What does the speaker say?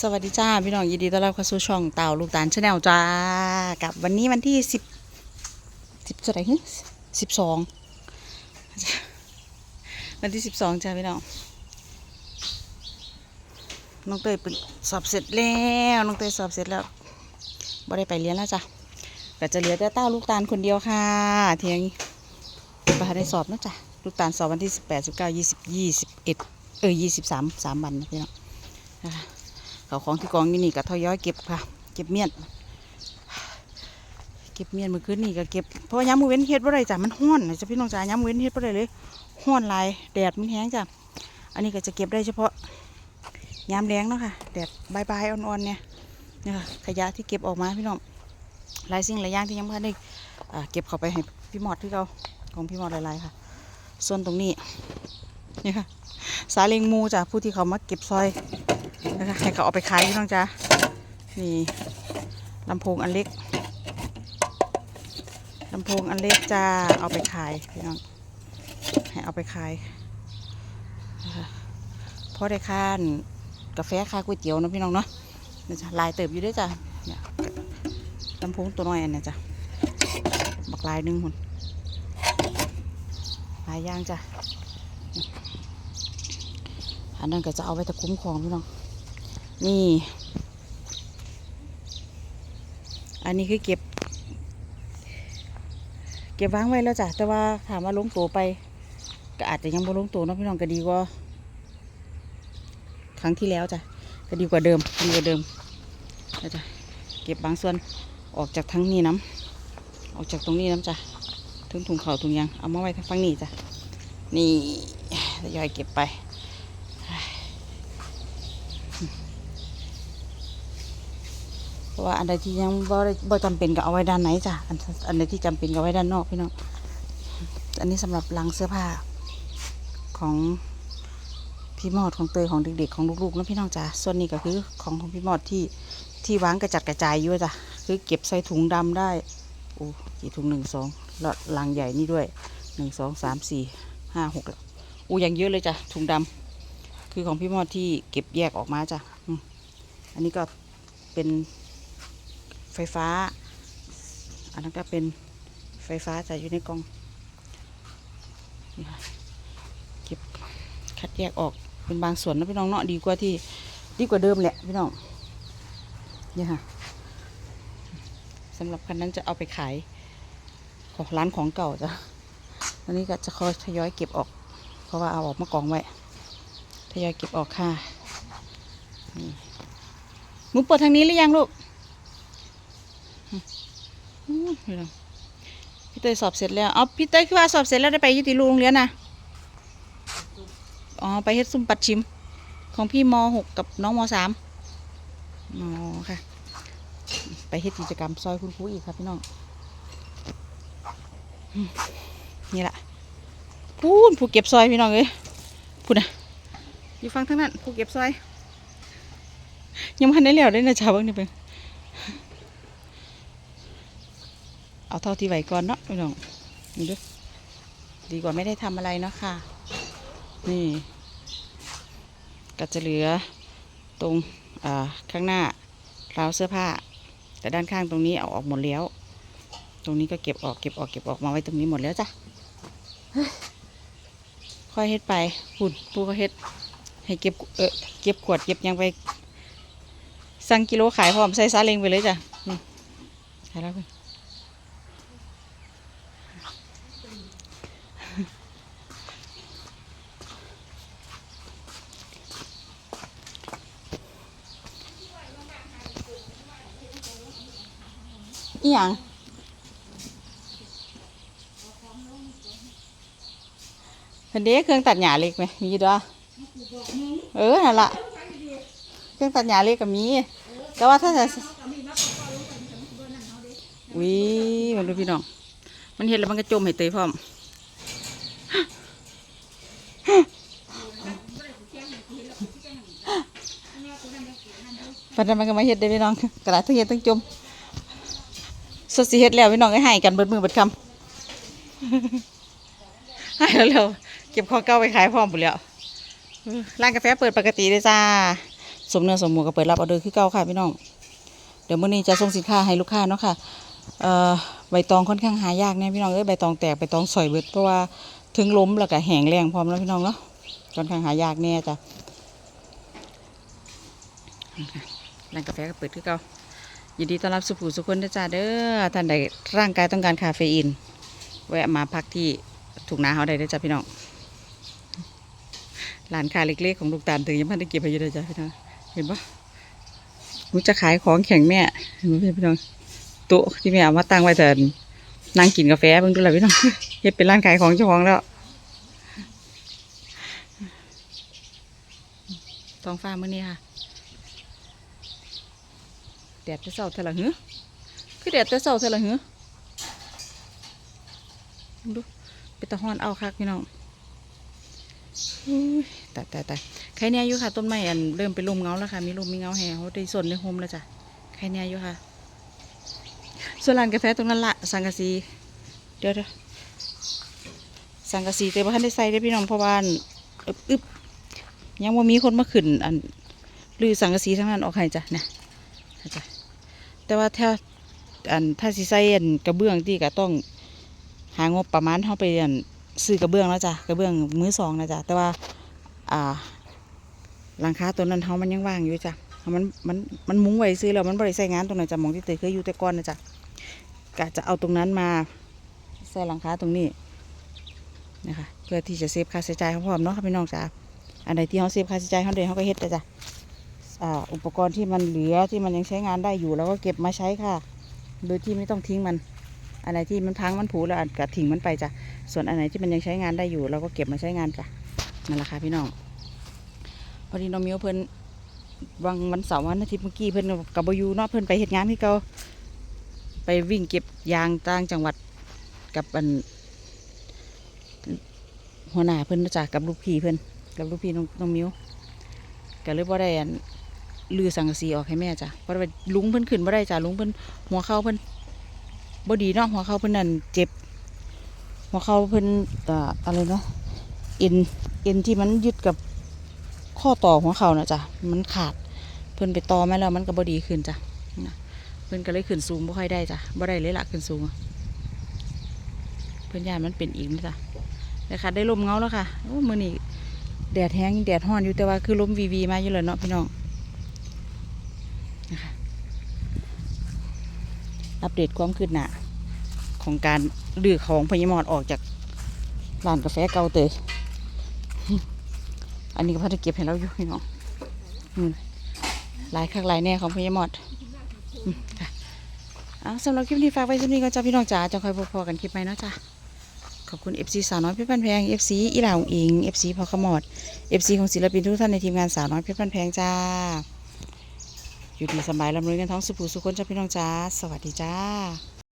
สวัสดีจ้า พี่น้องยินดีต้อนรับเข้าสู่ช่องเต่าลูกตาลชาแนลจ้า กับวันนี้วันที่สิบสิบเท่าไหร่สิบสองวันที่สิบสองจ้าพี่น้องน้องเตยสอบเสร็จแล้วน้องเตยสอบเสร็จแล้วบ่ได้ไปเรียนแล้วจ้ะก็จะเหลือแต่เต้าลูกตาลคนเดียวค่ะเทียงบ่ได้สอบนะจ้ะลูกตาลสอบวันที่สิบแปดสิบเก้ายี่สิบยี่สิบเอ็ดเออยี่สิบสามสามวันนะพี่น้อง เขาของที่กองนี่นี่ก็ทยอยเก็บค่ะ เก็บเมียน เก็บเมียนเมื่อคืนนี่ก็เก็บ เพราะว่าย้ำมือเว้นเฮ็ดบ่ได้จ้ะมันห้อนนะจ้ะพี่น้องจ๋าย้ำมือเว้นเฮ็ดบ่ได้เลยห้อนหลายแดดมันแห้งจ้ะ อันนี้ก็จะเก็บได้เฉพาะยามแรงเนาะค่ะ แดดบายบายๆอ่อนๆเนี่ยนี่ค่ะขยะที่เก็บออกมาพี่น้องหลายสิ่งหลายอย่างที่ยังไม่ได้เก็บเข้าไปให้พี่หมอดที่เราของพี่หมอดหลายๆค่ะ ส่วนตรงนี้นี่ค่ะสาเลงมูจ้ะผู้ที่เขามาเก็บซอย นะคะให้เขาเอาไปขายพี่น้องจ้านี่ลำโพงอันเล็กลำโพงอันเล็กจะเอาไปขายพี่น้องให้เอาไปขายนะคะเพราะได้ค่านกาแฟค่าก๋วยเตี๋ยวนะพี่น้องเนาะนี่จ้ะลายเติบอยู่ด้วยจ้ะเนี่ยลำโพงตัวน้อยอันเนี้ยจ้ะบักลายหนึ่งคนลายย่างจ้ะอันนั้นก็จะเอาไว้ตะคุ้มของพี่น้อง นี่ อันนี้คือเก็บ เก็บวางไว้แล้วจ้ะ แต่ว่าถามว่าลงตัวไป ก็อาจจะยังบ่ลงตัวนะพี่น้องก็ดีกว่า ครั้งที่แล้วจ้ะ ก็ดีกว่าเดิมดีกว่าเดิมแล้วจ้ะ เก็บบางส่วนออกจากทั้งนี้น้ำออกจากตรงนี้น้ำจ้ะถึงถุงเข่าถุงยางเอามาไว้ทางฝั่งนี้จ้ะ นี่ทยอยเก็บไป เพราะว่าอันใดที่ยังบ่ได้บ่จำเป็นก็เอาไว้ด้านไหนจ้ะอันอันใดที่จำเป็นก็ไว้ด้านนอกพี่น้องอันนี้สำหรับลังเสื้อผ้าของพี่มอดของเตยของเด็กๆของลูกๆนะพี่น้องจ้ะส่วนนี้ก็คือของของพี่มอดที่ที่วางกระจัดกระจายอยู่จ้ะคือเก็บใส่ถุงดำได้โอ้กี่ถุงหนึ่งสองแล้วลังใหญ่นี่ด้วยหนึ่งสองสามสี่ห้าหกแล้วโอ้ยังเยอะเลยจ้ะถุงดำคือของพี่มอดที่เก็บแยกออกมาจ้ะอันนี้ก็เป็น ไฟฟ้า อันนั้นก็เป็นไฟฟ้าจะอยู่ในกล่องนี่ค่ะเก็บคัดแยกออกเป็นบางส่วนนะพี่น้องเนาะดีกว่าที่ดีกว่าเดิมแหละพี่น้องนี่ค่ะสำหรับคันนั้นจะเอาไปขายของร้านของเก่าจ้ะอันนี้ก็จะคอยทยอยเก็บออก เพราะว่าเอาออกมากองไว้ทยอยเก็บออกค่ะนี่หนูเปิดทางนี้หรือยังลูก พี่เตยสอบเสร็จแล้วเอาพี่เตยคือว่าสอบเสร็จแล้วได้ไปยุติโรงเรียนนะอ๋อไปเฮ็ดซุ่มปัดชิม ของพี่มหกกับน้องมสามอ๋อค่ะ ไปเฮ็ดกิจกรรมซอยคุณครูอีกครับพี่น้องนี่แหละพูนผู้เก็บซอยพี่น้องเอ้ยพูดนะอยู่ฟังทั้งนั้นผู้เก็บซอยยังไม่ทันได้แล้วได้นะชาวบ้านนี่เป็น เอาเท่าที่ไหวก่อนเนาะพี่น้องนี่ดูดีกว่าไม่ได้ทำอะไรเนาะค่ะ นี่ก็จะเหลือตรงข้างหน้าราวเสื้อผ้า แต่ด้านข้างตรงนี้เอาออกหมดแล้ว ตรงนี้ก็เก็บออกเก็บออกเก็บออกมาไว้ตรงนี้หมดแล้วจ้ะค่อยเฮ็ดไปหุ่นปูก็เฮ็ดให้เก็บเออเก็บขวดเก็บยังไปสั่งกิโลขายพร้อมใส่ซาเล้งไปเลยจ้ะนี่ขายแล้วเพิ่น อีหยังเห็นเด้เครื่องตัดหญ้าเล็กไหมมีด้วยเออนั่นละเครื่องตัดหญ้าเล็กก็มี แต่ว่าถ้าจะวิมันดูพี่น้อง มันเห็นแล้วมันก็จมให้เตยพร้อมปัจจุบันมันก็มาเฮ็ดได้พี่น้องกระดาษทั้งเฮ็ดทั้งจม สดสิเฮ็ดแล้วพี่น้องก็ให้กันเบิดมือเบิดคำให้แล้วเร็วๆเก็บของเก่าไปขายพร้อมหมดแล้วเออร้านกาแฟเปิดปกติเลยจ้า สมเนื้อสมหมูก็เปิดรับออเดอร์คือเก่าค่ะพี่น้อง เดี๋ยวมื้อนี้จะส่งสินค้าให้ลูกค้าเนาะค่ะเอ่อใบตองค่อนข้างหายากเนี่ยพี่น้องเอ้ยใบตองแตกใบตองสอยเบิดเพราะว่าถึงล้มแล้วก็แห้งแรงพร้อมแล้วพี่น้องเนาะค่อนข้างหายากแน่จ้ะร้านกาแฟก็เปิดคือเก่า ยินดีต้อนรับสุภูสุคนนะจ้าเด้อท่านใดร่างกายต้องการคาเฟอีน แวะมาพักที่ถูกนาเขาได้เด้จ้ะพี่น้องร้านค้าเล็กๆของลูกตาลถึงยังพันได้เก็บไปอยู่เลยจ้ะพี่น้องเห็นปะหนูจะขายของแข่งแม่เห็นไหมพี่น้องโต๊ะที่แม่เอามาตั้งไว้แต่นั่งกินกาแฟเบิ่งดูแลพี่น้องเฮ็ดเป็นร้านขายของเจ้าของแล้วท้องฟ้ามื้อนี้ค่ะ แดดจะเศร้าเท่าไหร่หือคือแดดจะเศร้าเท่าไหร่หือดูเป็นตะฮอนเอาคักพี่น้องอุ้ยตายตายตายใครเนี่ยอยู่ค่ะ ต้นไม้อันเริ่มเป็นลมเงาแล้วค่ะ มีลมมีเงาแห่เขาได้สนในโฮมแล้วจ้ะใครเนี่ยอยู่ค่ะส่วนร้านกาแฟตรงนั้นละสังกะสี เดี๋ยวเดี๋ยวสังกะสีแต่ว่าท่านได้ใส่ได้พี่น้องเพราะว่าอันอึบอึบยังว่ามีคนมาขึ้นอันลือสังกะสีทั้งนั้นออกให้จ้ะนะนะจ้ะ แต่ว่าถ้าอันถ้าสิใส่อันกระเบื้องที่ก็ต้องหางบประมาณเข้าไปอันซื้อกระเบื้องแล้วจ้ะกระเบื้องมือสองนะจ้ะแต่ว่า อ่าหลังคาตัวนั้นเขามันยังว่างอยู่จ้ะมันมันมันมุ้งไว้ซื้อแล้วมันบริใส่งานตรงไหนจ้ะมองที่เตยเคยอยู่แต่ก่อนนะจ้ะกะจะเอาตรงนั้นมาใส่หลังคาตรงนี้นะคะเพื่อที่จะเซฟค่าใช้จ่ายเขาพร้อมเนาะค่ะพี่น้องจ้ะอันใดที่เขาเซฟค่าใช้จ่ายเขาเดยเขาก็เฮ็ดแต่จ้ะ อุปกรณ์ที่มันเหลือที่มันยังใช้งานได้อยู่เราก็เก็บมาใช้ค่ะ โดยที่ไม่ต้องทิ้งมัน อันไหนที่มันพังมันผุแล้วอาจจะทิ้งมันไปจ้ะ ส่วนอันไหนที่มันยังใช้งานได้อยู่เราก็เก็บมาใช้งานจ้ะนั่นแหละค่ะพี่น้อง พอดีน้องมิวเพิ่นวันวันเสาร์วันอาทิตย์เมื่อกี้เพิ่นกับบอยูเนาะเพิ่นไปเฮ็ดงานที่เขาไปวิ่งเก็บยางต่างจังหวัดกับอันหัวหน้าเพิ่นเนาะจ้ะกับลูกพี่เพิ่นกับลูกพี่น้องน้องมิวก็เลยบ่ได้อัน ลือสังกะสีออกให้แม่จ้ะเพราะว่าลุงเพิ่นขึ้นบ่ได้จ้ะลุงเพิ่นหัวเข่าเพิ่นบ่ดีเนาะหัวเข่าเพิ่นนั่นเจ็บ หัวเข่าเพิ่นอ่ออะไรเนาะเอ็นเอ็นที่มันยึดกับข้อต่อหัวเข่านะจ๊ะมันขาด เพิ่นไปต่อมาแล้วมันก็บ่ดีขึ้นจ้ะนะเพิ่นก็เลยขึ้นสูงบ่ค่อยได้จ้ะบ่ได้เลยละขึ้นสูงเพิ่นยานมันเป็นอีกนะจ๊ะแต่ค่ะได้ลมเงาแล้วค่ะโอ้มื้อนี้แดดแห้งแดดร้อนอยู่แต่ว่าคือลมวีวีมาอยู่เลยเนาะพี่น้องนะคะ อัปเดตความคืบหน้าของการดื้อของพญมอดออกจากร้านกาแฟเก่าเตยอันนี้ก็พอจะเก็บให้เราอยู่พี่น้องหลายคักหลายแน่ของพี่ยมอดเอาสำหรับคลิปนี้ฝากไว้ที่นี่ก็จ้าพี่น้องจ๋าจะคอยพอๆกันคลิปใหม่เนาะจ้าขอบคุณ FC สาวน้อยเพชรพันแพง FC อีหลาของอิง FC พอขมอด FC ของศิลปินทุกท่านในทีมงานสาวน้อยเพชรพันแพงจ้า อยู่ดีสบายลำรวยกันท้องสุภูสุขคนจ้าพี่น้องจ้า สวัสดีจ้า